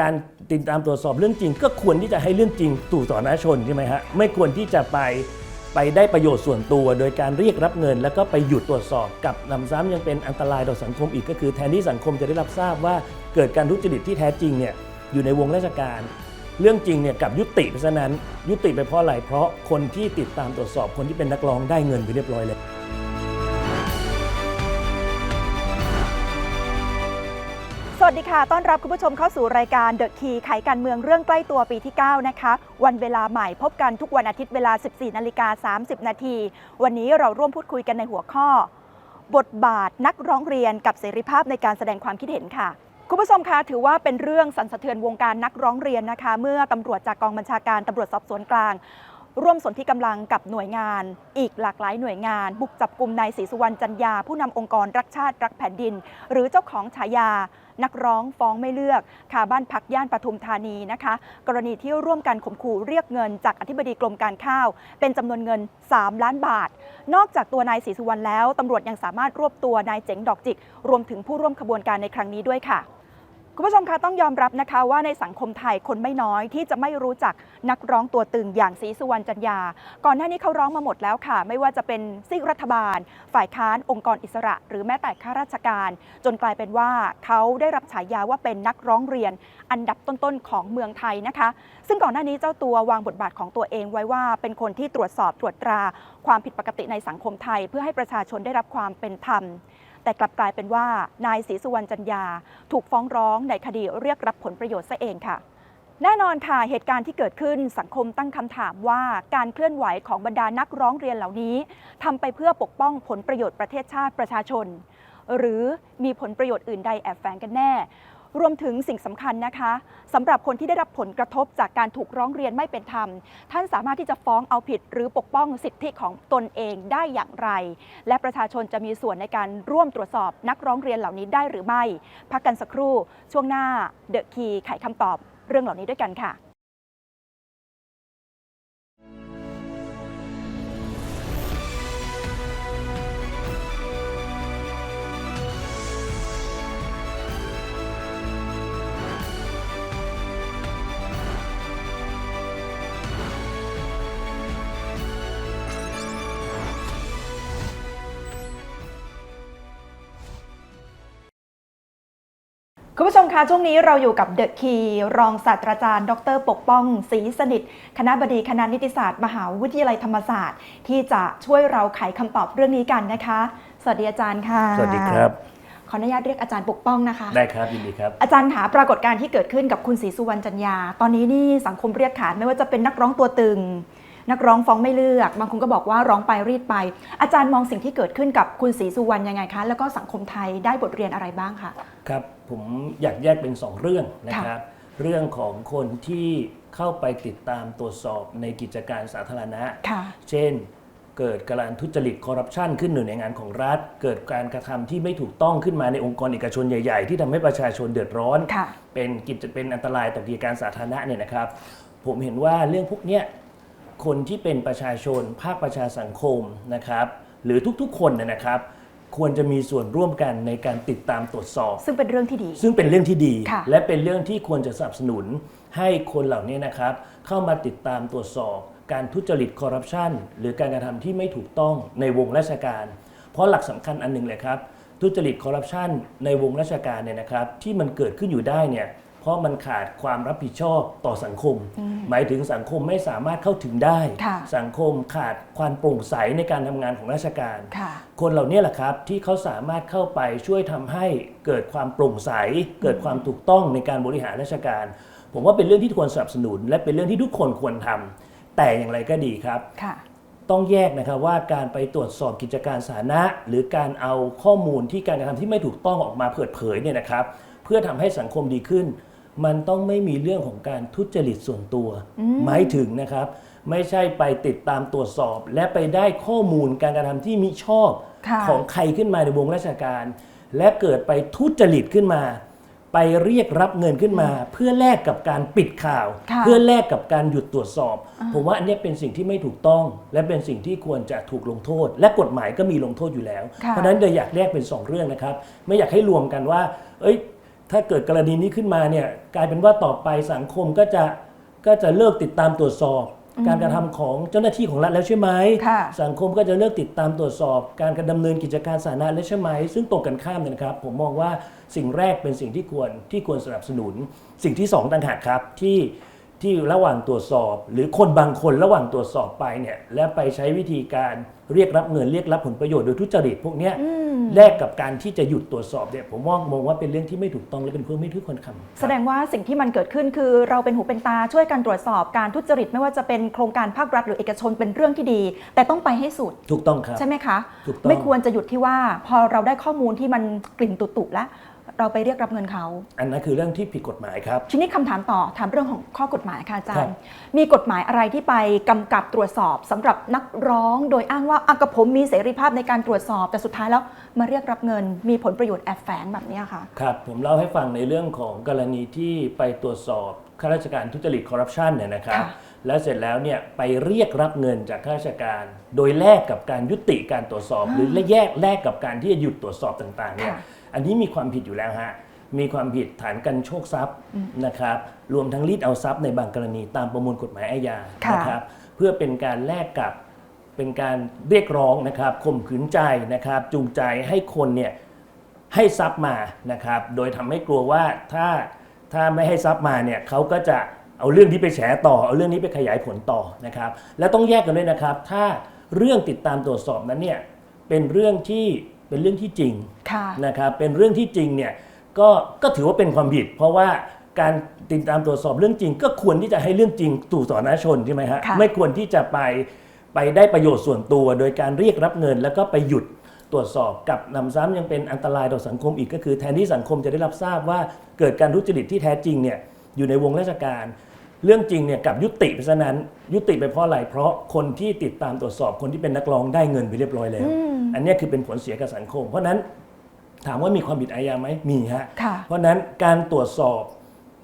การติดตามตรวจสอบเรื่องจริง ก็ควรที่จะให้เรื่องจริงตู่ต่อหน้าชนใช่ไหมฮะไม่ควรที่จะไปไปได้ประโยชน์ส่วนตัว โดยการเรียกรับเงิน แล้วก็ไปหยุดตรวจสอบกับนำซ้ำยังเป็นอันตรายต่อสังคมอีกก็คือ แทนที่สังคมจะได้รับทราบว่าเกิดการทุจริตที่แท้จริงเนี่ยอยู่ในวงราชการ เรื่องจริงเนี่ยกับยุติไปซะนั้น ยุติไปเพราะอะไรเพราะคนที่ติดตามตรวจสอบคนที่เป็นนักร้องได้เงินไปเรียบร้อยเลย วัสดีค่ะ ต้อนรับคุณผู้ชมเข้าสู่รายการเดอะคีไขการเมืองเรื่องใกล้ตัวปีที่ 9 นะคะ วันเวลาใหม่พบกันทุกวันอาทิตย์เวลา 14 นาฬิกา 30 นาที วันนี้เราร่วมพูดคุยกันในหัวข้อ บทบาทนักร้องเรียนกับเสรีภาพในการแสดงความคิดเห็นค่ะ คุณผู้ชมคะถือว่าเป็นเรื่องสั่นสะเทือนวงการนักร้องเรียนนะคะ เมื่อตำรวจจากกองบัญชาการตำรวจสอบสวนกลางร่วมสนที่กำลังกับหน่วยงาน อีกหลากหลายหน่วยงาน บุกจับกลุ่มนายศรีสุวรรณจันยา ผู้นำองค์กรรักชาติรักแผ่นดิน หรือเจ้าของฉายา นักร้องฟ้องไม่เลือกคาบ้านพักย่านปทุมธานีนะคะ กรณีที่ร่วมกันข่มขู่เรียกเงินจากอธิบดีกรมการข้าว เป็นจำนวนเงิน 3 ล้านบาท นอกจากตัวนายศรีสุวรรณแล้วตำรวจยังสามารถรวบตัวนายเจ๋งดอกจิก รวมถึงผู้ร่วมขบวนการในครั้งนี้ด้วยค่ะ คุณผู้ชมคะต้องยอมรับนะคะว่าในสังคมไทยคนไม่น้อยที่จะไม่รู้จักนักร้องตัวตึงอย่างศรีสุวรรณจันยา ก่อนหน้านี้เขาร้องมาหมดแล้วค่ะ ไม่ว่าจะเป็นซีกรัฐบาล ฝ่ายค้านองค์กรอิสระ หรือแม้แต่ข้าราชการ จนกลายเป็นว่าเขาได้รับฉายาว่าเป็นนักร้องเรียน อันดับต้นๆของเมืองไทยนะคะ ซึ่งก่อนหน้านี้เจ้าตัววางบทบาทของตัวเองไว้ว่า เป็นคนที่ตรวจสอบตรวจตรา ความผิดปกติในสังคมไทย เพื่อให้ประชาชนได้รับความเป็นธรรม แต่กลับกลายเป็นว่านายศรีสุวรรณจันยา ถูกฟ้องร้องในคดีเรียกรับผลประโยชน์ซะเองค่ะแน่นอนค่ะ เหตุการณ์ที่เกิดขึ้นสังคมตั้งคำถามว่าการเคลื่อนไหวของบรรดานักร้องเรียนเหล่านี้ทำไปเพื่อปกป้องผลประโยชน์ประเทศชาติประชาชน หรือมีผลประโยชน์อื่นใดแอบแฝงกันแน่ รวมถึงสิ่งสำคัญนะคะสำหรับคนที่ได้รับผลกระทบจากการถูกร้องเรียนไม่เป็นธรรม ท่านสามารถที่จะฟ้องเอาผิด หรือปกป้องสิทธิของตนเองได้อย่างไร และประชาชนจะมีส่วนในการร่วมตรวจสอบนักร้องเรียนเหล่านี้ได้หรือไม่ พักกันสักครู่ ช่วงหน้าเดอะคีไขคำตอบเรื่องเหล่านี้ด้วยกันค่ะ ผู้ชมคะช่วงนี้เราอยู่กับเดอะคีรองศาสตราจารย์ ดร ปกป้องศรีสนิท คณะบดีคณะนิติศาสตร์ มหาวิทยาลัยธรรมศาสตร์ ที่จะช่วยเราไขคำตอบเรื่องนี้กันนะคะ สวัสดีอาจารย์ค่ะ สวัสดีครับ ขออนุญาตเรียกอาจารย์ปกป้องนะคะ ได้ครับยินดีครับ อาจารย์คะปรากฏการณ์ที่เกิดขึ้นกับคุณศรีสุวรรณจันยา ตอนนี้นี่สังคมเรียกขานไม่ว่าจะเป็นนักร้องตัวตึง นักร้องฟ้องไม่เลือก บางคนก็บอกว่าร้องไปรีดไป อาจารย์มองสิ่งที่เกิดขึ้นกับคุณศรีสุวรรณยังไงคะ แล้วก็สังคมไทยได้บทเรียนอะไรบ้างคะครับ ผมอยากแยกเป็น 2 เรื่องนะครับ เรื่องของคนที่เข้าไปติดตามตรวจสอบในกิจการสาธารณะค่ะเช่นเกิดการทุจริตคอร์รัปชันขึ้นหนึ่งในงานของรัฐ เกิดการกระทำที่ไม่ถูกต้องขึ้นมาในองค์กรเอกชนใหญ่ๆ ที่ทำให้ประชาชนเดือดร้อนค่ะเป็นกิจเป็นอันตรายต่อกิจการสาธารณะเนี่ยนะครับ ผมเห็นว่าเรื่องพวกเนี้ย คนที่เป็นประชาชน ภาคประชาสังคมนะครับหรือทุกๆคนเนยนะครับ ควรจะมีส่วนร่วมกันในการติดตามตรวจสอบ ซึ่งเป็นเรื่องที่ดี ซึ่งเป็นเรื่องที่ดี ค่ะ และเป็นเรื่องที่ควรจะสนับสนุนให้คนเหล่านี้นะครับ เข้ามาติดตามตรวจสอบ การทุจริตคอร์รัปชันหรือการกระทำที่ไม่ถูกต้องในวงราชการ เพราะหลักสำคัญอันหนึ่งเลยครับ ทุจริตคอร์รัปชันในวงราชการเนี่ยนะครับ ที่มันเกิดขึ้นอยู่ได้เนี่ยเพ ราะมันขาดความรับผิดชอบต่อสังคม หมายถึงสังคมไม่สามารถเข้าถึงได้ค่ะสังคมขาดความโปร่งใสในการทำงานของราชการค่ะคนเหล่านี้แหละครับที่เขาสามารถเข้าไปช่วยทำให้เกิดความโปร่งใส เกิดความถูกต้องในการบริหารราชการ ผมว่าเป็นเรื่องที่ควรสนับสนุน และเป็นเรื่องที่ทุกคนควรทำแต่อย่างไรก็ดีครับค่ะต้องแยกนะครับว่าการไปตรวจสอบกิจการสาธารณะ หรือการเอาข้อมูลที่การกระทำที่ไม่ถูกต้องออกมาเปิดเผยเนี่ยนะครับ เพื่อทำให้สังคมดีขึ้น มันต้องไม่มีเรื่องของการทุจริตส่วนตัว หมายถึงนะครับ ไม่ใช่ไปติดตามตรวจสอบ และไปได้ข้อมูลการกระทำที่มิชอบค่ะของใครขึ้นมาในวงราชการ และเกิดไปทุจริตขึ้นมา ไปเรียกรับเงินขึ้นมา เพื่อแลกกับการปิดข่าวค่ะเพื่อแลกกับการหยุดตรวจสอบ ผมว่าอันเนี้ยเป็นสิ่งที่ไม่ถูกต้อง และเป็นสิ่งที่ควรจะถูกลงโทษ และกฎหมายก็มีลงโทษอยู่แล้วค่ะเพราะฉะนั้นเลยอยากแยกเป็น 2 เรื่องนะครับ ไม่อยากให้รวมกันว่า เอ้ย ถ้าเกิดกรณีนี้ขึ้นมาเนี่ยกลายเป็นว่าต่อไปสังคมก็จะก็จะเลิกติดตามตรวจสอบ การกระทำของเจ้าหน้าที่ของรัฐแล้วใช่ไหมค่ะสังคมก็จะเลิกติดตามตรวจสอบ การกระดำเนินกิจการสาธารณะแล้วใช่ไหมซึ่งตรงกันข้ามเนี่ยนะครับ ผมมองว่าสิ่งแรกเป็นสิ่งที่ควรที่ควรสนับสนุน สิ่งที่สองต่างหากครับที่ ที่ระหว่างตรวจสอบ หรือคนบางคนระหว่างตรวจสอบไปเนี่ยและไปใช้วิธีการเรียกรับเงินเรียกรับผลประโยชน์โดยทุจริตพวกเนี้ยแลกกับการที่จะหยุดตรวจสอบเนี่ยผมมองมองว่าเป็นเรื่องที่ไม่ถูกต้องและเป็นเพื่อไม่ทุกคนคำแสดงว่าสิ่งที่มันเกิดขึ้นคือ เราเป็นหูเป็นตาช่วยกันตรวจสอบการทุจริต ไม่ว่าจะเป็นโครงการภาครัฐหรือเอกชนเป็นเรื่องที่ดี แต่ต้องไปให้สุดถูกต้องครับใช่ไหมคะถูกต้องไม่ควรจะหยุดที่ว่าพอเราได้ข้อมูลที่มันกลิ่นตุๆแล้ว เราไปเรียกรับเงินเขา อันนั้นคือเรื่องที่ผิดกฎหมายครับ ทีนี้คำถามต่อถามเรื่องของข้อกฎหมายค่ะอาจาครัรบย์ มีกฎหมายอะไรที่ไปกำกับตรวจสอบสำหรับนักร้อง โดยอ้างว่าอะกับผมมีเสรีภาพในการตรวจสอบ แต่สุดท้ายแล้วมาเรียกรับเงิน มีผลประโยชน์แอบแฝงแบบเนี้ยค่ะ ครับผมเล่าให้ฟังในเรื่องของกรณีที่ไปตรวจสอบข้าราชการทุจริตคอร์รัปชันเนี่ยนะครับ ค่ะแล้วเสร็จแล้วเนี่ยไปเรียกรับเงินจากข้าราชการ โดยแลกกับการยุติการตรวจสอบ หรือแยกแลกกับการที่จะหยุดตรวจสอบต่างๆเนี่ย ค่ะ อันนี้มีความผิดอยู่แล้วฮะมีความผิดฐานกันโชคทรัพย์นะครับรวมทั้งรีดเอาทรัพย์ในบางกรณีตามประมวลกฎหมายอาญาค่ะนะครับเพื่อเป็นการแลกกับเป็นการเรียกร้องนะครับข่มขืนใจนะครับ จูงใจให้คนเนี่ยให้ทรัพย์มานะครับ โดยทำให้กลัวว่าถ้าถ้าไม่ให้ทรัพย์มาเนี่ยเขาก็จะเอาเรื่องนี้ไปแฉต่อเอาเรื่องนี้ไปขยายผลต่อนะครับ และต้องแยกกันด้วยนะครับ ถ้าเรื่องติดตามตรวจสอบนั้นเนี่ยเป็นเรื่องที่ เป็นเรื่องที่จริงค่ะนะครับเป็นเรื่องที่จริงเนี่ยก็ก็ถือว่าเป็นความผิด เพราะว่าการติดตามตรวจสอบเรื่องจริง ก็ควรที่จะให้เรื่องจริงตู่สาธารณชนใช่ไหมฮะค่ะไม่ควรที่จะไปไปได้ประโยชน์ส่วนตัว โดยการเรียกรับเงิน แล้วก็ไปหยุดตรวจสอบกับนำซ้ำยังเป็นอันตรายต่อสังคมอีกก็คือแทนที่สังคมจะได้รับทราบว่าเกิดการทุจริตที่แท้จริงเนี่ยอยู่ในวงราชการ เรื่องจริงเนี่ยกลับยุติไปซะนั้น ยุติไปเพราะอะไรเพราะคนที่ติดตามตรวจสอบคนที่เป็นนักร้องได้เงินไปเรียบร้อยแล้ว อันเนี้ยคือเป็นผลเสียกับสังคม เพราะฉะนั้นถามว่ามีความผิดอาญาไหมมีฮะค่ะเพราะฉะนั้นการตรวจสอบ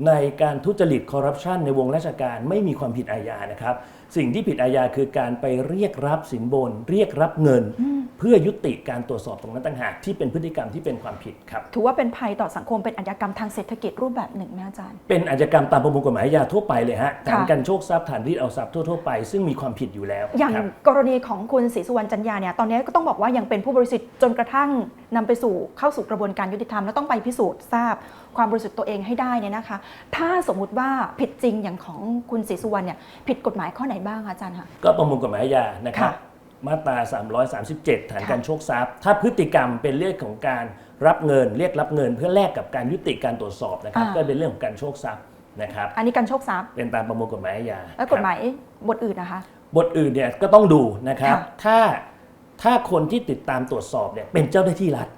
ในการทุจริตคอร์รัปชันในวงราชการไม่มีความผิดอาญานะครับ สิ่งที่ผิดอาญาคือการไปเรียกรับสินบน เรียกรับเงิน เพื่อยุติการตรวจสอบตรงนั้นต่างหากที่เป็นพฤติกรรมที่เป็นความผิดครับถือว่าเป็นภัยต่อสังคมเป็นอาชญากรรมทางเศรษฐกิจรูปแบบหนึ่งไหมอาจารย์ เป็นอาชญากรรมตามประมวลกฎหมายอาญาทั่วไปเลยฮะค่ะฐานการโชคทรัพย์ฐานรีดเอาทรัพย์ทั่วๆไป ซึ่งมีความผิดอยู่แล้ว อย่างครับกรณีของคุณศรีสุวรรณจันยาเนี่ยตอนนี้ก็ต้องบอกว่ายังเป็นผู้บริสุทธิ์จนกระทั่งนำไปสู่เข้าสู่กระบวนการยุติธรรมแล้วต้องไปพิสูจน์ทราบ ความบริสุทธิ์ตัวเองให้ได้เนี่ยนะคะ ถ้าสมมุติว่าผิดจริงอย่างของคุณศรีสุวรรณเนี่ยผิดกฎหมายข้อไหนบ้างคะอาจารย์คะก็ประมวลกฎหมายอาญานะครับค่ะมาตรา 337 ฐานค่ะการโชคทรัพย์ ถ้าพฤติกรรมเป็นเรื่องของการรับเงิน เรียกรับเงินเพื่อแลกกับการยุติการตรวจสอบนะครับก็เป็นเรื่องของการโชคทรัพย์นะครับ อันนี้การโชคทรัพย์เป็นตามประมวลกฎหมายอาญาแล้วกฎหมายบทอื่นนะคะ บทอื่นเนี่ยก็ต้องดูนะครับ ค่ะถ้าถ้าคนที่ติดตามตรวจสอบเนี่ยเป็นเจ้าหน้าที่รัฐ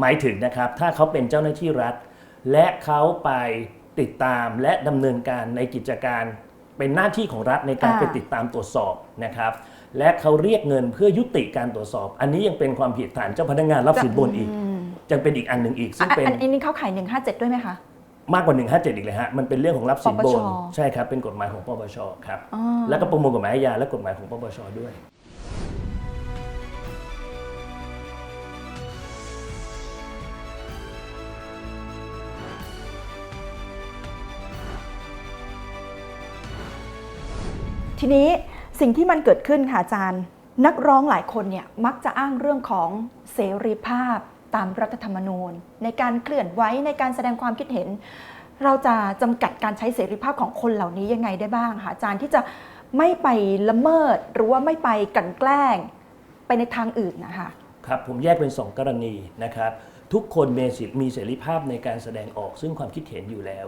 หมายถึงนะครับ ถ้าเขาเป็นเจ้าหน้าที่รัฐ และเขาไปติดตามและดำเนินการในกิจการ เป็นหน้าที่ของรัฐในการอ่า ไปติดตามตรวจสอบนะครับ และเขาเรียกเงินเพื่อยุติการตรวจสอบ อันนี้ยังเป็นความผิดฐานเจ้าพนักงานรับสินบนอีกมยังเป็นอีกอันหนึ่งอีกซึ่งอะเป็น อันอันนี้เข้าข่าย157 ด้วยไหมคะ มากกว่า 157 อีกเลยฮะ มันเป็นเรื่องของรับสินบปปชนใช่ครับ เป็นกฎหมายของปปชครับ อ๋อ แล้วก็ประมวลกฎหมายอาญาและกฎหมายของปปชด้วย ทีนี้สิ่งที่มันเกิดขึ้นค่ะอาจารย์ นักร้องหลายคนเนี่ยมักจะอ้างเรื่องของเสรีภาพตามรัฐธรรมนูญ ในการเคลื่อนไหวในการแสดงความคิดเห็น เราจะจำกัดการใช้เสรีภาพของคนเหล่านี้ยังไงได้บ้างคะอาจารย์ที่จะไม่ไปละเมิดหรือว่าไม่ไปกันแกล้งไปในทางอื่นนะคะครับผมแยกเป็น 2 กรณีนะครับทุกคนมีสิทธิ์มีเสรีภาพในการแสดงออกซึ่งความคิดเห็นอยู่แล้ว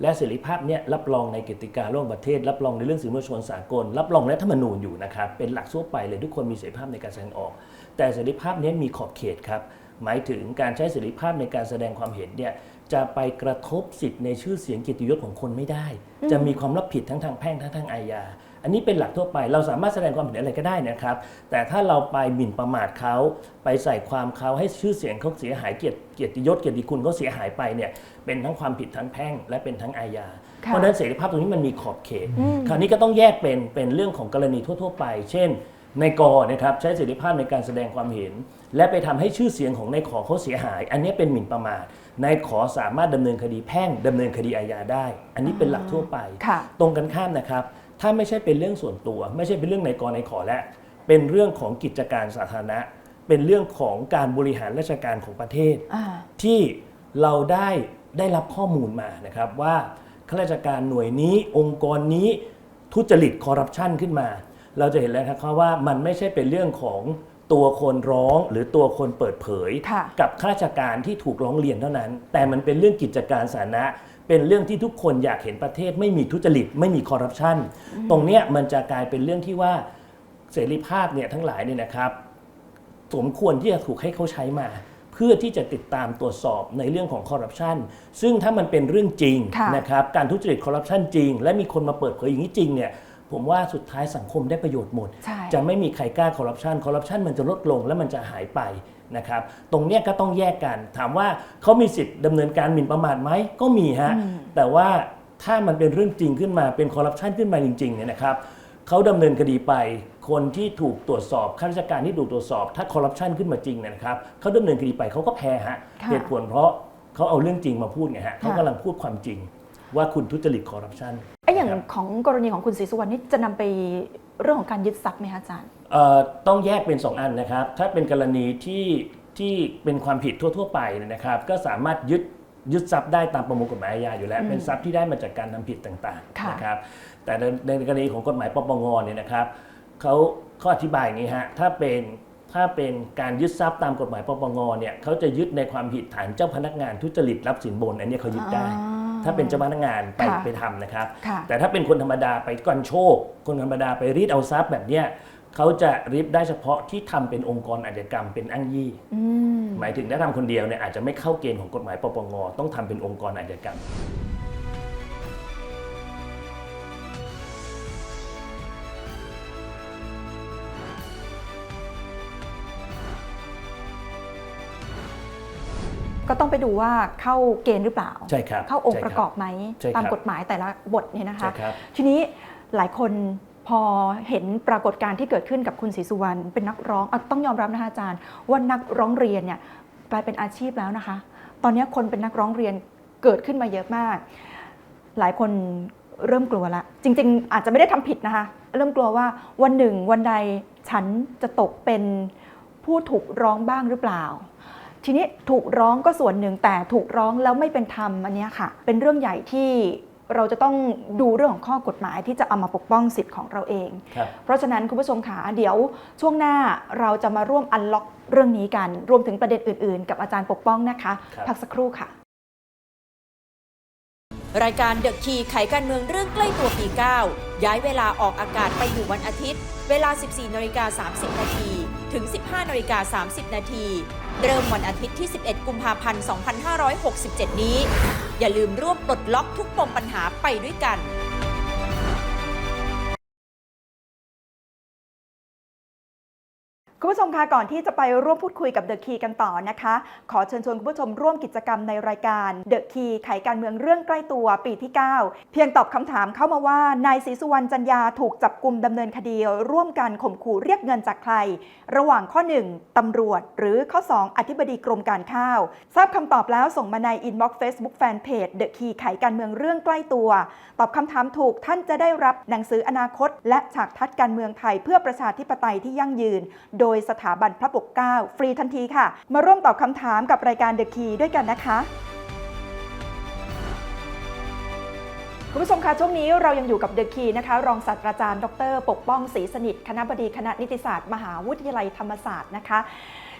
และเสรีภาพเนี้ยรับรองในกติการ่วมประเทศ รับรองในเรื่องสื่อมวลชนสากล รับรองในรัฐธรรมนูญอยู่นะครับเป็นหลักทั่วไปเลยทุกคนมีเสรีภาพในการแสดงออก แต่เสรีภาพนี้มีขอบเขตครับหมายถึงการใช้เสรีภาพในการแสดงความเห็นเนี่ยจะไปกระทบสิทธิ์ในชื่อเสียงเกียรติยศของคนไม่ได้ จะมีความรับผิดทั้งทางแพ่งทั้งทางอาญา อันนี้เป็นหลักทั่วไปเราสามารถแสดงความเห็นอะไรก็ได้นะครับ แต่ถ้าเราไปหมิ่นประมาทเขาไปใส่ความเขาให้ชื่อเสียงเขาเสียหายเกียรติเกียรติยศเกียรติคุณเขาเสียหายไปเนี่ยเป็นทั้งความผิดทั้งแพ่ง และเป็นทั้งอาญาค่ะเพราะฉะนั้นเสรีภาพตรงนี้มันมีขอบเขตอืมคราวนี้ก็ต้องแยกเป็นเป็นเรื่องของกรณีทั่ว ๆ ไป เช่นในกอนะครับใช้เสรีภาพในการแสดงความเห็น และไปทำให้ชื่อเสียงของในขอเขาเสียหาย อันนี้เป็นหมิ่นประมาทนายขอสามารถดำเนินคดีแพ่งดำเนินคดีอาญาได้ อันนี้เป็นหลักทั่วไปค่ะตรงกันข้ามนะครับ ถ้าไม่ใช่เป็นเรื่องส่วนตัว ไม่ใช่เป็นเรื่องในกรในขอและ เป็นเรื่องของกิจการสาธารณะ เป็นเรื่องของการบริหารราชการของประเทศอ่าที่เราได้ได้รับข้อมูลมานะครับว่าข้าราชการหน่วยนี้องค์กรนี้ทุจริตคอร์รัปชันขึ้นมา เราจะเห็นแล้วครับว่ามันไม่ใช่เป็นเรื่องของตัวคนร้องหรือตัวคนเปิดเผยค่ะกับข้าราชการที่ถูกร้องเรียนเท่านั้น แต่มันเป็นเรื่องกิจการสาธารณะ เป็นเรื่องที่ทุกคนอยากเห็นประเทศไม่มีทุจริตไม่มีคอร์รัปชันตรงเนี้ยมันจะกลายเป็นเรื่องที่ว่าเสรีภาพเนี่ยทั้งหลายเนี่ยนะครับ สมควรที่จะถูกให้เขาใช้มา เพื่อที่จะติดตามตรวจสอบในเรื่องของคอร์รัปชันซึ่งถ้ามันเป็นเรื่องจริงค่ะ นะครับการทุจริตคอร์รัปชันจริง และมีคนมาเปิดเผยอย่างนี้จริงเนี่ยผมว่าสุดท้ายสังคมได้ประโยชน์หมด ใช่ จะไม่มีใครกล้าคอร์รัปชันคอร์รัปชันมันจะลดลงและมันจะหายไป นะครับตรงเนี้ยก็ต้องแยกกัน ถามว่าเขามีสิทธิ์ดำเนินการหมิ่นประมาทไหมก็มีฮะอืมแต่ว่าถ้ามันเป็นเรื่องจริงขึ้นมาเป็นคอร์รัปชันขึ้นมาจริงๆเนี่ยนะครับเขาดำเนินคดีไป คนที่ถูกตรวจสอบข้าราชการที่ถูกตรวจสอบ ถ้าคอร์รัปชันขึ้นมาจริงเนี่ยนะครับเขาดำเนินคดีไปเขาก็แพ้ฮะค่ะเหตุผลเพราะเขาเอาเรื่องจริงมาพูดไงฮะเขาค่ะกำลังพูดความจริง ว่าคุณทุจริตคอร์รัปชัน ไอ้อย่างครับของกรณีของคุณศรีสุวรรณนี่จะนำไปเรื่องของการยึดทรัพย์ไหมคะอาจารย์เอ่อ ต้องแยกเป็น 2 อันนะครับ ถ้าเป็นกรณีที่ที่เป็นความผิดทั่ว ๆ ไปเนี่ยนะครับ ก็สามารถยึดยึดทรัพย์ได้ตามประมวลกฎหมายอาญาอยู่แล้วอืมเป็นทรัพย์ที่ได้มาจากการทำผิดต่างค่ะๆนะครับ แต่ในในกรณีของกฎหมายปปงเนี่ยนะครับเขาเขาอธิบายอย่างนี้ฮะถ้าเป็นถ้าเป็นการยึดทรัพย์ตามกฎหมายปปงเนี่ยเขาจะยึดในความผิดฐานเจ้าพนักงานทุจริตรับสินบนอันเนี้ยเขายึดได้อ่าถ้าเป็นเจ้าพนักงานไปค่ะไปทำนะครับค่ะแต่ถ้าเป็นคนธรรมดาไปกันโชค คนธรรมดาไปรีดเอาทรัพย์แบบเนี้ย เขาจะรีดได้เฉพาะที่ทำเป็นองค์กรอาชญากรรมเป็นอ้างยี่ อืมหมายถึงถ้าทำคนเดียวเนี่ยอาจจะไม่เข้าเกณฑ์ของกฎหมายปปงต้องทำเป็นองค์กรอาชญากรรม ก็ต้องไปดูว่าเข้าเกณฑ์หรือเปล่า ใช่ครับเข้าองค์ใช่ประกอบไหมใช่ครับ ตามกฎหมายแต่ละบทเนี่ยนะคะใช่ครับ ทีนี้หลายคน พอเห็นปรากฏการณ์ที่เกิดขึ้นกับคุณศรีสุวรรณเป็นนักร้องอต้องยอมรับนะคะอาจารย์ ว่านักร้องเรียนเนี่ยกลายเป็นอาชีพแล้วนะคะ ตอนนี้คนเป็นนักร้องเรียนเกิดขึ้นมาเยอะมาก หลายคนเริ่มกลัวละ จริง ๆ อาจจะไม่ได้ทำผิดนะคะ เริ่มกลัวว่าวันหนึ่งวันใดฉันจะตกเป็นผู้ถูกร้องบ้างหรือเปล่า ทีนี้ถูกร้องก็ส่วนหนึ่งแต่ถูกร้องแล้วไม่เป็นธรรมอันนี้ค่ะ เป็นเรื่องใหญ่ที่ เราจะต้องดูเรื่องของข้อกฎหมายที่จะเอามาปกป้องสิทธิ์ของเราเองครับเพราะฉะนั้นคุณผู้ชมขาเดี๋ยวช่วงหน้าเราจะมาร่วมอันล็อกเรื่องนี้กัน รวมถึงประเด็นอื่น ๆ กับอาจารย์ปกป้องนะคะครับพักสักครู่ค่ะ รายการเดอะคีไขการเมืองเรื่องใกล้ตัวปี 9 ย้ายเวลาออกอากาศไปอยู่วันอาทิตย์ เวลา 14นาฬิกา30นาทีถึง 15นาฬิกา30นาทีเริ่มวันอาทิตย์ที่ 11 กุมภาพันธ์ 2567 นี้ อย่าลืมร่วมปลดล็อกทุกปมปัญหาไปด้วยกัน คุณผู้ชมคะก่อนที่จะไปร่วมพูดคุยกับ The Key กันต่อนะคะ ขอเชิญชวนคุณผู้ชมร่วมกิจกรรมในรายการ The Key ไขการเมืองเรื่องใกล้ตัวปีที่ 9 เพียงตอบคำถามเข้ามาว่านายศรีสุวรรณจันยาถูกจับกลุ่มดำเนินคดี ร่วมกันข่มขู่เรียกเงินจากใคร ระหว่างข้อ 1ตำรวจ หรือข้อ 2 อธิบดีกรมการข้าว ทราบคำตอบแล้วส่งมาในอินบ็อกซ์เฟซบุ๊กแฟนเพจ The Key ไขการเมืองเรื่องใกล้ตัว ตอบคำถามถูกท่านจะได้รับหนังสืออนาคต และฉากทัดการเมืองไทยเพื่อประชาธิปไตยที่ยั่งยืนโดยสถาบันพระปกเกล้าฟรีทันทีค่ะ มาร่วมตอบคำถามกับรายการ The Key ด้วยกันนะคะคุณผู้ชมคะช่วงนี้เรายังอยู่กับเดอะคีนะคะ รองศาสตราจารย์ ดร ปกป้องศรีสนิท คณะบดีคณะนิติศาสตร์ มหาวิทยาลัยธรรมศาสตร์นะคะ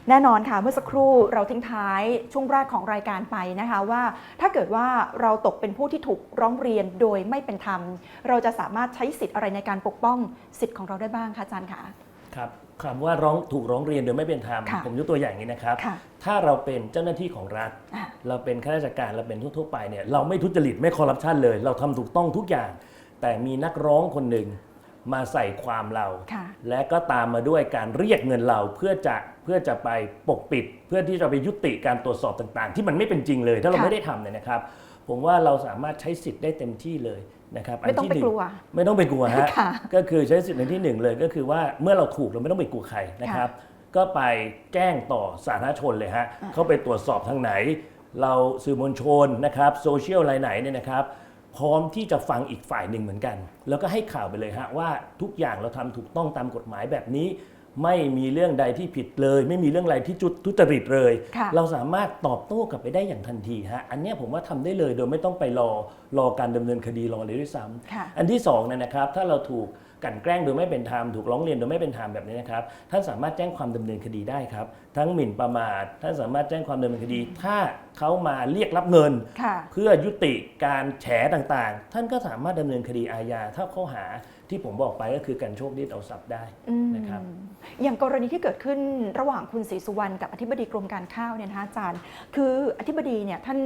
แน่นอนค่ะเมื่อสักครู่เราทิ้งท้ายช่วงแรกของรายการไปนะคะว่า ถ้าเกิดว่าเราตกเป็นผู้ที่ถูกร้องเรียนโดยไม่เป็นธรรม เราจะสามารถใช้สิทธิ์อะไรในการปกป้องสิทธิ์ของเราได้บ้างคะอาจารย์คะครับ คำว่าร้องถูกร้องเรียนโดยไม่เป็นธรรมค่ะผมยกตัวอย่างนี้นะครับ ค่ะถ้าเราเป็นเจ้าหน้าที่ของรัฐ อะ เราเป็นข้าราชการเราเป็นทั่วๆไปเนี่ยเราไม่ทุจริตไม่คอร์รัปชันเลย เราทำถูกต้องทุกอย่าง แต่มีนักร้องคนหนึ่งมาใส่ความเรา ค่ะ และก็ตามมาด้วยการเรียกเงินเราเพื่อจะเพื่อจะไปปกปิด เพื่อที่จะไปยุติการตรวจสอบต่างๆ ที่มันไม่เป็นจริงเลย ถ้าเราค่ะ ไม่ได้ทำเนี่ยนะครับ ผมว่าเราสามารถใช้สิทธิ์ได้เต็มที่เลยนะครับไม่ต้องนไปที่หนึ่กลัวไม่ต้องไปกลัวฮะค่ะก็คือใช้สิทธิ์ในที่หนึ่งเลย ก็คือว่าเมื่อเราถูกเราไม่ต้องไปกลัวใครนะครับ ก็ไปแจ้งต่อสาธารณชนเลยฮะอ่าเข้าไปตรวจสอบทางไหน เราสื่อมวลชนนะครับโซเชียลรายไหนเนี่ยนะครับ พร้อมที่จะฟังอีกฝ่ายหนึ่งเหมือนกัน แล้วก็ให้ข่าวไปเลยฮะว่าทุกอย่างเราทำถูกต้องตามกฎหมายแบบนี้ ไม่มีเรื่องใดที่ผิดเลย ไม่มีเรื่องใดที่จุดทุจริตเลย ค่ะ เราสามารถตอบโต้กลับไปได้อย่างทันทีฮะอันเนี้ยผมว่าทำได้เลยโดยไม่ต้องไปรอรอการดำเนินคดีรอเลยด้วยซ้ำ ค่ะ อันที่สองเนี่ยนะครับถ้าเราถูกกลันแกล้งโดยไม่เป็นธรรมถูกร้องเรียนโดยไม่เป็นธรรมแบบนี้นะครับท่านสามารถแจ้งความดำเนินคดีได้ครับ ทั้งหมิ่นประมาทท่านสามารถแจ้งความดำเนินคดี ถ้าเขามาเรียกรับเงิน ค่ะ เพื่อยุติการแฉต่างๆ ท่านก็สามารถดำเนินคดีอาญาถ้าข้อหาที่ผมบอกไปก็คือการโชคดีดเอาทรัพย์ได้ อืมนะครับ อย่างกรณีที่เกิดขึ้นระหว่างคุณศรีสุวรรณกับอธิบดีกรมการข้าวเนี่ยนะคะอาจารย์ คืออธิบดีเนี่ยท่าน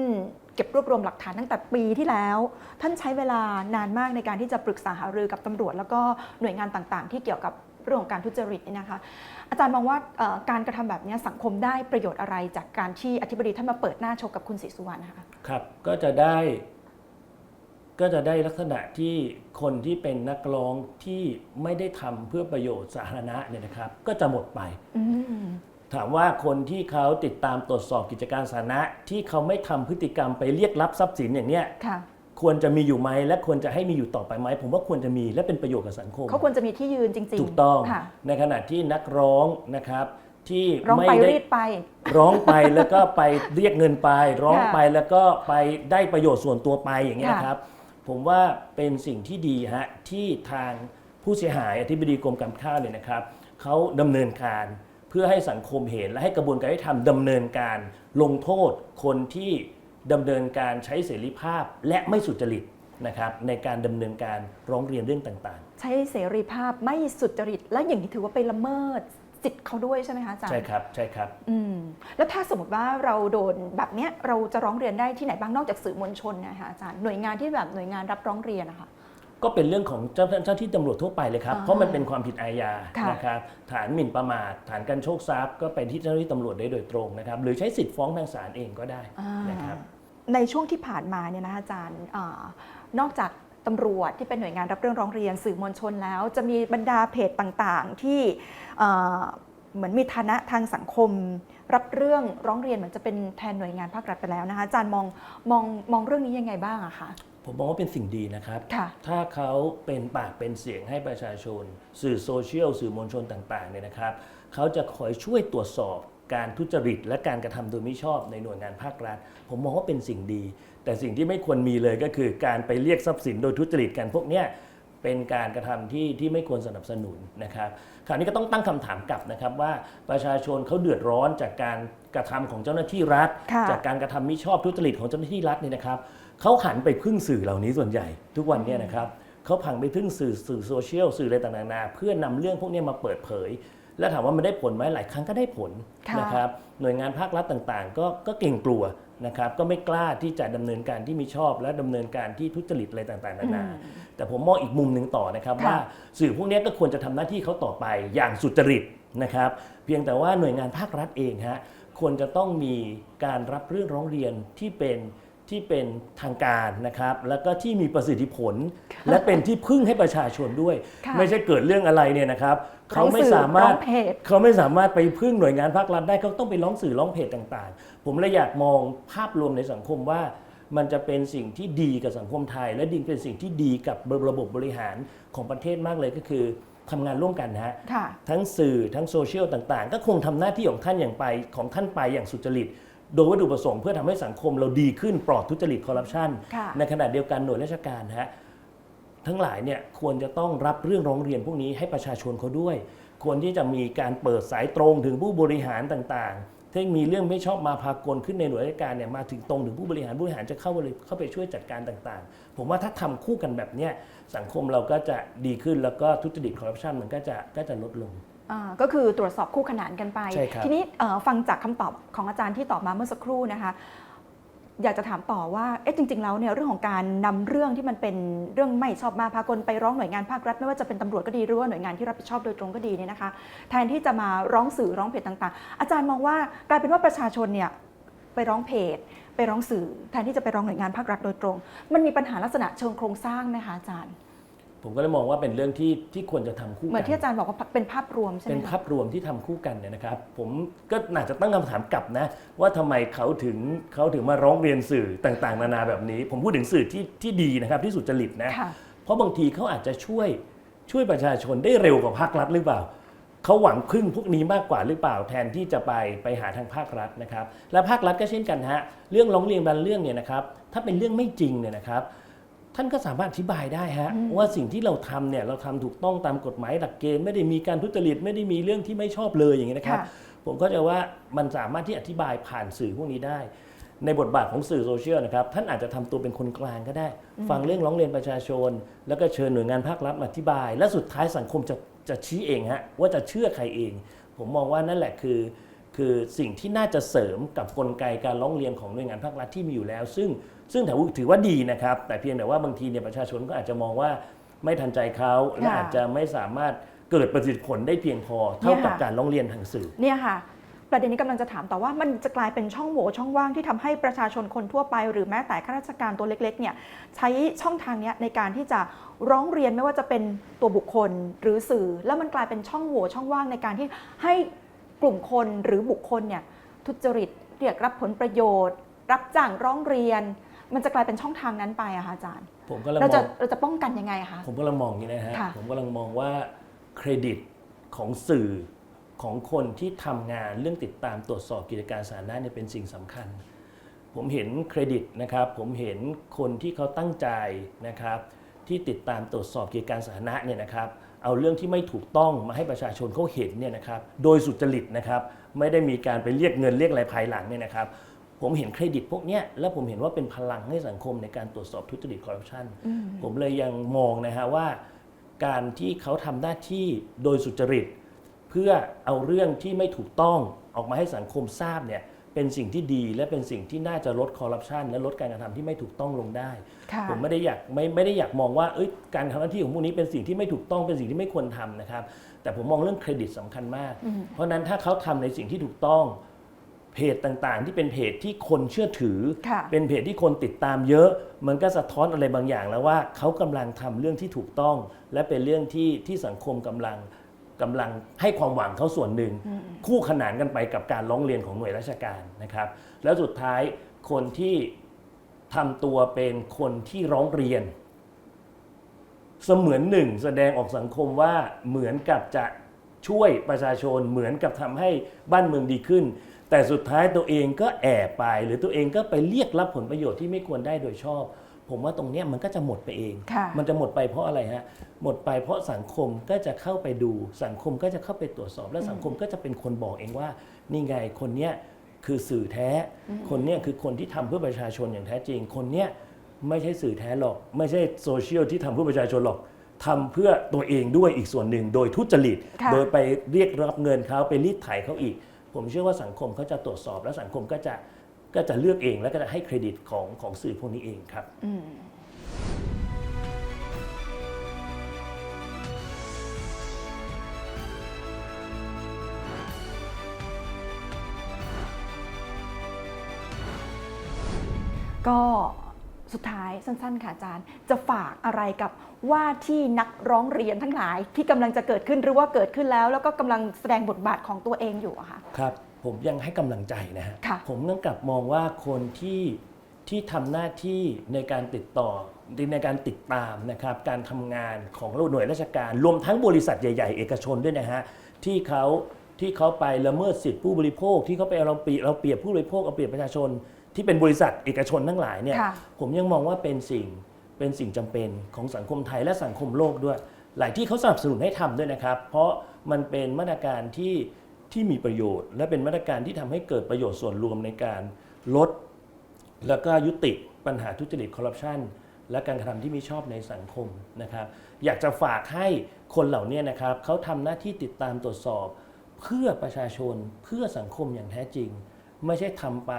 เก็บรวบรวมหลักฐานตั้งแต่ปีที่แล้ว ท่านใช้เวลานานมากในการที่จะปรึกษาหารือกับตำรวจ แล้วก็หน่วยงานต่างๆ ที่เกี่ยวกับ เรื่องของการทุจริตเนี่ยนะคะ อาจารย์มองว่าเอ่อการกระทำแบบเนี้ยสังคมได้ประโยชน์อะไรจากการที่อธิบดีท่านมาเปิดหน้าชกกับคุณศรีสุวรรณนะคะครับก็จะได้ ก็จะได้ลักษณะที่คนที่เป็นนักร้องที่ไม่ได้ทำเพื่อประโยชน์สาธารณะเนี่ยนะครับ ก็จะหมดไปอืมถามว่าคนที่เขาติดตามตรวจสอบกิจการสาธารณะที่เขาไม่ทำพฤติกรรมไปเรียกรับทรัพย์สินอย่างเนี้ย ค่ะควรจะมีอยู่ไหมและควรจะให้มีอยู่ต่อไปไหมผมว่าควรจะมีและเป็นประโยชน์กับสังคมเขาควรจะมีที่ยืนจริง ๆ ถูกต้อง ค่ะในขณะที่นักร้องนะครับ ที่ร้องไม่ไปได้รีดไป ร้องไปแล้วก็ไปเรียกเงินไป ร้องค่ะไปแล้วก็ไปได้ประโยชน์ส่วนตัวไปอย่างเงี้ยค่ะ ครับ ผมว่าเป็นสิ่งที่ดีฮะที่ทางผู้เสียหายอธิบดีกรมการข้าวเนี่ยนะครับเขาดำเนินการเพื่อให้สังคมเห็นและให้กระบวนการยุติธรรมดำเนินการลงโทษคนที่ ดำเนินการใช้เสรีภาพและไม่สุจริตนะครับในการดำเนินการร้องเรียนเรื่องต่างใช้เสรีภาพไม่สุจริต และอย่างนี้ถือว่าไปละเมิดสิทธิ์เขาด้วยใช่ไหมคะอาจารๆย์ใช่ครับใช่ครับอืมแล้วถ้าสมมติว่าเราโดนแบบเนี้ยเราจะร้องเรียนได้ที่ไหนบ้างนอกจากสื่อมวลชนเนะคะอาจารย์หน่วยงานที่แบบหน่วยงานรับร้องเรียนนะคะก็เป็นเรื่องของเจ้าเจ้าที่ตำรวจทั่วไปเลยครับอ่าเพราะมันเป็นความผิดอาญาค่ะนะครับฐานหมิ่นประมาทฐานการโชคทรัพย์ ก็ไปที่เจ้าหน้าที่ตำรวจได้โดยตรงนะครับ หรือใช้สิทธิ์ฟ้องทางศาลเองก็ได้อ่านะครับ ในช่วงที่ผ่านมาเนี่ยนะคะอาจารย์อานอกจากตำรวจที่เป็นหน่วยงานรับเรื่องร้องเรียนสื่อมวลชนแล้ว จะมีบรรดาเพจต่างๆ ที่เอ่อเหมือนมีฐานะทางสังคม รับเรื่องร้องเรียนเหมือนจะเป็นแทนหน่วยงานภาครัฐไปแล้วนะคะอาจารย์มองมองมองเรื่องนี้ยังไงบ้างอะคะผมมองว่าเป็นสิ่งดีนะครับค่ะถ้าเขาเป็นปากเป็นเสียงให้ประชาชน สื่อโซเชียลสื่อมวลชนต่างๆเนี่ยนะครับ เขาจะคอยช่วยตรวจสอบ การทุจริต และการกระทำโดยมิชอบในหน่วยงานภาครัฐ ผมมองว่าเป็นสิ่งดี แต่สิ่งที่ไม่ควรมีเลยก็คือการไปเรียกทรัพย์สินโดยทุจริตกันพวกเนี้ยเป็นการกระทำที่ที่ไม่ควรสนับสนุนนะครับคราวนี้ก็ต้องตั้งคำถามกลับนะครับว่าประชาชนเขาเดือดร้อนจากการกระทำของเจ้าหน้าที่รัฐค่ะจากการกระทำมิชอบทุจริตของเจ้าหน้าที่รัฐเนี่ยนะครับเขาหันไปพึ่งสื่อเหล่านี้ส่วนใหญ่ทุกวันเนี่ยนะครับเขาผังไปพึ่งสื่อสื่อโซเชียลสื่ออะไรต่างๆนานาเพื่อนำเรื่องพวกเนี้ยมาเปิดเผย แล้วถามว่ามันได้ผลไหมหลายครั้งก็ได้ผลค่ะนะครับหน่วยงานภาครัฐต่างๆ ก็ก็เกรงกลัวนะครับก็ไม่กล้าที่จะดำเนินการที่มิชอบ และดำเนินการที่ทุจริตอะไรต่างๆนานาแต่ผมมองอีกมุมหนึ่งต่อนะครับค่ะว่าสื่อพวกนี้ก็ควรจะทำหน้าที่เขาต่อไปอย่างสุจริตนะครับ เพียงแต่ว่าหน่วยงานภาครัฐเองฮะควรจะต้องมีการรับเรื่องร้องเรียนที่เป็น ที่เป็นทางการนะครับ แล้วก็ที่มีประสิทธิผล และเป็นที่พึ่งให้ประชาชนด้วย ค่ะไม่ใช่เกิดเรื่องอะไรเนี่ยนะครับเขาไม่สามารถร้องเพจ เขาไม่สามารถไปพึ่งหน่วยงานภาครัฐได้เขาต้องไปร้องสื่อร้องเพจต่างๆ ผมเลยอยากมองภาพรวมในสังคมว่า มันจะเป็นสิ่งที่ดีกับสังคมไทย และดีเป็นสิ่งที่ดีกับระบบบริหารของประเทศมากเลยก็คือทำงานร่วมกันนะฮะ ค่ะ ทั้งสื่อทั้งโซเชียลต่างๆ ก็คงทำหน้าที่ของท่านอย่างไปของท่านไปอย่างสุจริต โดยวัตถุประสงค์เพื่อทำให้สังคมเราดีขึ้นปลอดทุจริตคอร์รัปชันค่ะในขณะเดียวกันหน่วยราชการฮะทั้งหลายเนี่ยควรจะต้องรับเรื่องร้องเรียนพวกนี้ให้ประชาชนเขาด้วย ควรที่จะมีการเปิดสายตรงถึงผู้บริหารต่างๆที่มีเรื่องไม่ชอบมาพากลขึ้นในหน่วยราชการเนี่ยมาถึงตรงถึงผู้บริหารผู้บริหารจะเข้าไปเลยเข้าไปช่วยจัดการต่างๆ ผมว่าถ้าทำคู่กันแบบเนี้ยสังคมเราก็จะดีขึ้นแล้วก็ทุจริตคอร์รัปชันมันก็จะก็จะลดลงอ่า ก็คือตรวจสอบคู่ขนานกันไป ใช่ครับ ทีนี้เอ่อฟังจากคำตอบของอาจารย์ที่ตอบมาเมื่อสักครู่นะคะ อยากจะถามต่อว่าเอ๊ะจริง ๆ แล้วเนี่ยเรื่องของการนำเรื่องที่มันเป็นเรื่องไม่ชอบมาพากลไปร้องหน่วยงานภาครัฐไม่ว่าจะเป็นตำรวจก็ดีหรือว่าหน่วยงานที่รับผิดชอบโดยตรงก็ดีเนี่ยนะคะ แทนที่จะมาร้องสื่อร้องเพจต่าง ๆ อาจารย์มองว่ากลายเป็นว่าประชาชนเนี่ยไปร้องเพจ ไปร้องสื่อ แทนที่จะไปร้องหน่วยงานภาครัฐโดยตรง มันมีปัญหาลักษณะเชิงโครงสร้างไหมคะอาจารย์ ผมก็เลยมองว่าเป็นเรื่องที่ที่ควรจะทำคู่เหมืกัอนที่อาจารย์บอกว่าเป็นภาพรวมใช่ไหมเป็นคะภาพรวมที่ทำคู่กันเนี่ยนะครับ ผมก็น่าจะตั้งคำถามกลับนะ ว่าทำไมเขาถึงเขาถึงมาร้องเรียนสื่อต่างๆ นานาแบบนี้ ผมพูดถึงสื่อที่ที่ดีนะครับที่สุจริตนะค่ะเพราะบางทีเขาอาจจะช่วยช่วยประชาชนได้เร็วกว่าภาครัฐหรือเปล่าเขาหวังพึ่งพวกนี้มากกว่าหรือเปล่า แทนที่จะไปไปหาทางภาครัฐนะครับ และภาครัฐก็เช่นกันฮะเรื่องร้องเรียนบางเรื่องเนี่ยนะครับถ้าเป็นเรื่องไม่จริงเนี่ยนะครับ ท่านก็สามารถอธิบายได้ฮะว่าสิ่งที่เราทำเนี่ยเราทำถูกต้องตามกฎหมายหลักเกณฑ์ไม่ได้มีการทุจริตไม่ได้มีเรื่องที่ไม่ชอบเลยอย่างนี้ยนะครับ ค่ะ ผมก็จะว่ามันสามารถที่อธิบายผ่านสื่อพวกนี้ได้ ในบทบาทของสื่อโซเชียลนะครับท่านอาจจะทำตัวเป็นคนกลางก็ได้ ฟังเรื่องร้องเรียนประชาชน แล้วก็เชิญหน่วยงานภาครัฐมาอธิบาย และสุดท้ายสังคมจะจะชี้เองฮะว่าจะเชื่อใครเอง ผมมองว่านั่นแหละคือ คือสิ่งที่น่าจะเสริมกับกลไกการร้องเรียนของหน่วยงานภาครัฐที่มีอยู่แล้ว ซึ่ง ซึ่งถือว่าถือว่าดีนะครับ แต่เพียงแต่ว่าบางทีเนี่ยประชาชนก็อาจจะมองว่าไม่ทันใจเขาและค่ะอาจจะไม่สามารถเกิดประสิทธิผลได้เพียงพอเท่ากับเนี่ยค่ะการร้องเรียนทางสื่อเนี่ยค่ะประเด็นนี้กำลังจะถามต่อว่ามันจะกลายเป็นช่องโหว่ช่องว่างที่ทำให้ประชาชนคนทั่วไป หรือแม้แต่ข้าราชการตัวเล็กๆเนี่ยใช้ช่องทางเนี้ยในการที่จะร้องเรียนไม่ว่าจะเป็นตัวบุคคลหรือสื่อ แล้วมันกลายเป็นช่องโหว่ช่องว่างในการที่ให้กลุ่มคนหรือบุคคลเนี่ยทุจริตเรียกรับผลประโยชน์ รับจ้างร้องเรียน มันจะกลายเป็นช่องทางนั้นไปอะค่ะอาจารย์ ผมก็เลยเรามจะองเราจะป้องกันยังไงคะ ผมกำลังมองอย่างนี้นะฮะค่ะ ผมกำลังมองว่าเครดิตของสื่อของคนที่ทำงานเรื่องติดตามตรวจสอบกิจการสาธารณะเนี่ยเป็นสิ่งสำคัญ ผมเห็นเครดิตนะครับ ผมเห็นคนที่เขาตั้งใจนะครับ ที่ติดตามตรวจสอบกิจการสาธารณะเนี่ยนะครับ เอาเรื่องที่ไม่ถูกต้องมาให้ประชาชนเขาเห็นเนี่ยนะครับ โดยสุจริตนะครับ ไม่ได้มีการไปเรียกเงินเรียกอะไรภายหลังเนี่ยนะครับ ผมเห็นเครดิตพวกเนี้ยแล้วผมเห็นว่าเป็นพลังให้สังคมในการตรวจสอบทุจริตคอร์รัปชันผมเลยยังมองนะฮะว่า การที่เขาทำหน้าที่โดยสุจริต เพื่อเอาเรื่องที่ไม่ถูกต้องออกมาให้สังคมทราบเนี่ยเป็นสิ่งที่ดีและเป็นสิ่งที่น่าจะลดคอร์รัปชันและลดการกระทำที่ไม่ถูกต้องลงได้ค่ะผมไม่ได้อยากไม่ไม่ได้อยากมองว่าเอ้ยการทำหน้าที่ของพวกนี้เป็นสิ่งที่ไม่ถูกต้องเป็นสิ่งที่ไม่ควรทำนะครับ แต่ผมมองเรื่องเครดิตสำคัญมาก เพราะฉะนั้นถ้าเขาทำในสิ่งที่ถูกต้อง เพจต่างๆ ที่เป็นเพจที่คนเชื่อถือ ค่ะเป็นเพจที่คนติดตามเยอะ มันก็สะท้อนอะไรบางอย่างแล้วว่าเขากำลังทำเรื่องที่ถูกต้อง และเป็นเรื่องที่ที่สังคมกำลังกำลังให้ความหวังเขาส่วนหนึ่งคู่ขนานกันไปกับการร้องเรียนของหน่วยราชการนะครับ แล้วสุดท้ายคนที่ทำตัวเป็นคนที่ร้องเรียน เสมือนหนึ่งแสดงออกสังคมว่าเหมือนกับจะช่วยประชาชนเหมือนกับทำให้บ้านเมืองดีขึ้น แต่สุดท้ายตัวเองก็แอบไป หรือตัวเองก็ไปเรียกรับผลประโยชน์ที่ไม่ควรได้โดยชอบ ผมว่าตรงเนี้ยมันก็จะหมดไปเองค่ะมันจะหมดไปเพราะอะไรฮะหมดไปเพราะสังคมก็จะเข้าไปดู สังคมก็จะเข้าไปตรวจสอบ และสังคมก็จะเป็นคนบอกเองว่านี่ไงคนเนี้ยคือสื่อแท้ คนเนี้ยคือคนที่ทำเพื่อประชาชนอย่างแท้จริง คนเนี้ยไม่ใช่สื่อแท้หรอก ไม่ใช่โซเชียลที่ทำเพื่อประชาชนหรอกทำเพื่อตัวเองด้วยอีกส่วนหนึ่ง โดยทุจริตค่ะโดยไปเรียกรับเงินเขาไปรีดไถเขาอีก ผมเชื่อว่าสังคมเขาจะตรวจสอบและสังคมก็จะก็จะเลือกเองและก็จะให้เครดิตของของสื่อพวกนี้เองครับก็ สุดท้ายสั้นๆ ค่ะอาจารย์ จะฝากอะไรกับว่าที่นักร้องเรียนทั้งหลายที่กำลังจะเกิดขึ้นหรือว่าเกิดขึ้นแล้ว แล้วก็กำลังแสดงบทบาทของตัวเองอยู่อะค่ะครับผมยังให้กำลังใจนะฮะค่ะผมยังกลับมองว่าคนที่ที่ทำหน้าที่ในการติดต่อในการติดตามนะครับการทำงานของหน่วยราชการ รวมทั้งบริษัทใหญ่ ๆ เอกชนด้วยนะฮะที่เขาที่เขาไปละเมิดสิทธิผู้บริโภค ที่เขาไปเอาเราเปรียบเราเปรียบผู้บริโภคเอาเปรียบประชาชน ที่เป็นบริษัทเอกชนทั้งหลายเนี่ยค่ะผมยังมองว่าเป็นสิ่งเป็นสิ่งจำเป็นของสังคมไทยและสังคมโลกด้วย หลายที่เขาสนับสนุนให้ทำด้วยนะครับ เพราะมันเป็นมาตรการที่ที่มีประโยชน์ และเป็นมาตรการที่ทำให้เกิดประโยชน์ส่วนรวมในการลด แล้วก็ยุติปัญหาทุจริตคอร์รัปชันและการกระทำที่ไม่ชอบในสังคมนะครับ อยากจะฝากให้คนเหล่านี้นะครับเขาทำหน้าที่ติดตามตรวจสอบ เพื่อประชาชนเพื่อสังคมอย่างแท้จริง ไม่ใช่ทำไป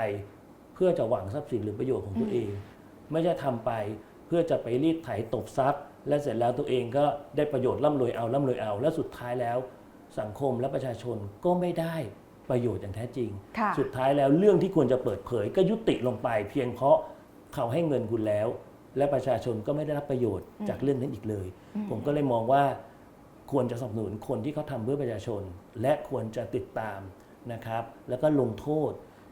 เพื่อจะหวังทรัพย์สินหรือประโยชน์ของตัวเอง ไม่ใช่ทำไปเพื่อจะไปรีดไถตบทรัพย์ และเสร็จแล้วตัวเองก็ได้ประโยชน์ร่ำรวยเอาร่ำรวยเอา และสุดท้ายแล้ว สังคมและประชาชนก็ไม่ได้ประโยชน์อย่างแท้จริงค่ะสุดท้ายแล้วเรื่องที่ควรจะเปิดเผย ก็ยุติลงไป เพียงเพราะเขาให้เงินคุณแล้ว และประชาชนก็ไม่ได้รับประโยชน์อืมจากเรื่องนั้นอีกเลยอืมผมก็เลยมองว่าควรจะสนับสนุนคนที่เขาทำเพื่อประชาชน และควรจะติดตามนะครับ แล้วก็ลงโทษ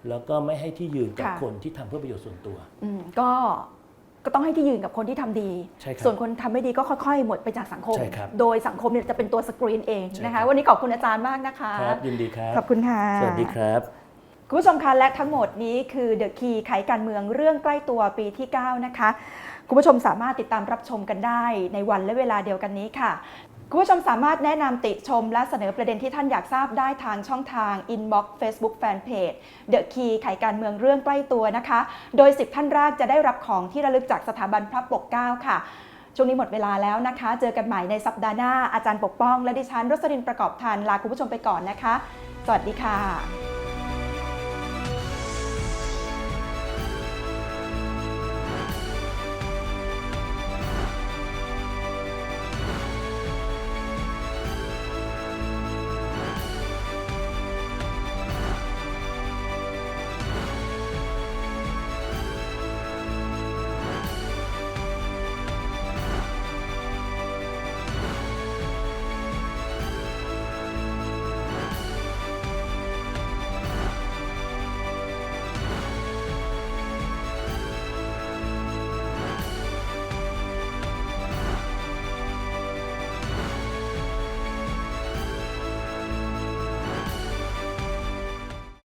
แล้วก็ไม่ให้ที่ยืนกับค่ะ คนที่ทำเพื่อประโยชน์ส่วนตัว อืมก็ก็ต้องให้ที่ยืนกับคนที่ทำดี ใช่ครับส่วนคนทำไม่ดีก็ค่อย ๆ หมดไปจากสังคม ใช่ครับโดยสังคมเนี่ยจะเป็นตัวสกรีนเองใช่นะครัคะ บ วันนี้ขอบคุณอาจารย์มากนะคะ ครับ ยินดีครับ ขอบคุณค่ะ สวัสดีครับ คุณผู้ชมคะและทั้งหมดนี้คือ The Key ไขการเมืองเรื่องใกล้ตัวปีที่ 9 นะคะ คุณผู้ชมสามารถติดตามรับชมกันได้ในวันและเวลาเดียวกันนี้ค่ะ คุณผู้ชมสามารถแนะนำติชม และเสนอประเด็นที่ท่านอยากทราบได้ทางช่องทาง Inbox Facebook Fanpage The Key ไขการเมืองเรื่องใกล้ตัวนะคะ โดย 10 ท่านแรกจะได้รับของที่ระลึกจากสถาบันพระปกเกล้าค่ะ ช่วงนี้หมดเวลาแล้วนะคะ เจอกันใหม่ในสัปดาห์หน้าอาจารย์ปกป้อง และดิฉันรสรินประกอบทันลาคุณผู้ชมไปก่อนนะคะ สวัสดีค่ะ